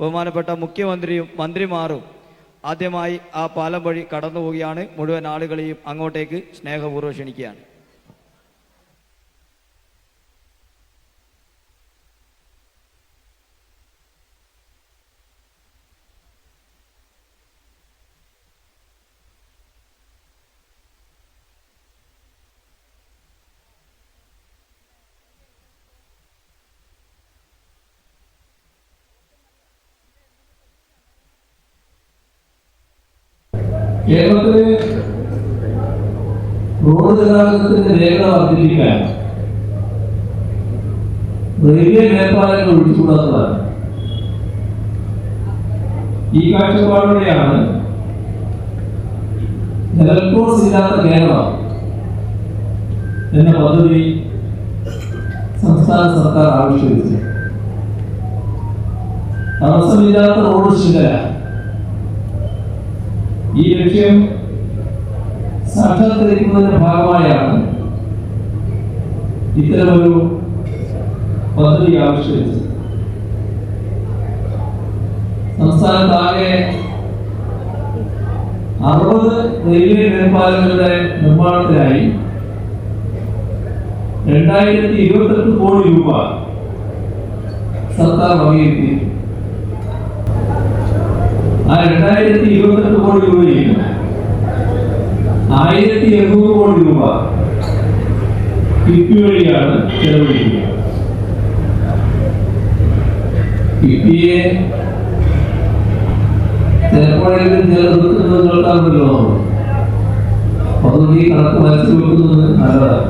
ബഹുമാനപ്പെട്ട മുഖ്യമന്ത്രിയും മന്ത്രിമാരും ആദ്യമായി ആ പാലം വഴി കടന്നു പോവുകയാണ് മുഴുവൻ ആളുകളെയും അങ്ങോട്ടേക്ക് സ്നേഹപൂർവം ക്ഷണിക്കുകയാണ്. കേരളത്തിൽ റോഡ് ഗതാഗതത്തിന്റെ വേഗത വർദ്ധിപ്പിക്കാൻ റെയിൽവേ മേൽപ്പാലങ്ങൾ ഒഴിച്ചുകൂടാത്തതാണ്. ഈ കാഴ്ചപ്പാടോടെയാണ് ജലക്കോസ് ഇല്ലാത്ത കേരളം എന്ന പദ്ധതി സംസ്ഥാന സർക്കാർ ആവിഷ്കരിച്ചു തടസ്സമില്ലാത്ത റോഡ് ശൃംഖല ഈ ലക്ഷ്യം സാക്ഷാത്കരിക്കുന്നതിന്റെ ഭാഗമായാണ് ഇത്തരമൊരു പദ്ധതി ആവിഷ്കരിച്ചത്. സംസ്ഥാനത്താകെ അറുപത് റെയിൽവേ മേൽപ്പാലങ്ങളുടെ നിർമ്മാണത്തിനായി രണ്ടായിരത്തി ഇരുപത്തെട്ട് കോടി രൂപ സർക്കാർ വകയിരുത്തിയിട്ടുണ്ട്. ആ രണ്ടായിരത്തി ഇരുപത്തെട്ട് കോടി രൂപയിൽ ആയിരത്തി എണ്ണൂറ് കോടി രൂപ കിഫ്ബി വഴിയാണ് ചെലവഴിക്കുക കിഫ്ബിയെ ചിലപ്പോഴെങ്കിലും ചില നിർത്തുന്നത് കേൾക്കാറുണ്ടല്ലോ അതുകൊണ്ട് ഈ കണക്ക് മനസ്സിൽ വെക്കുന്നത് നല്ലതാണ്.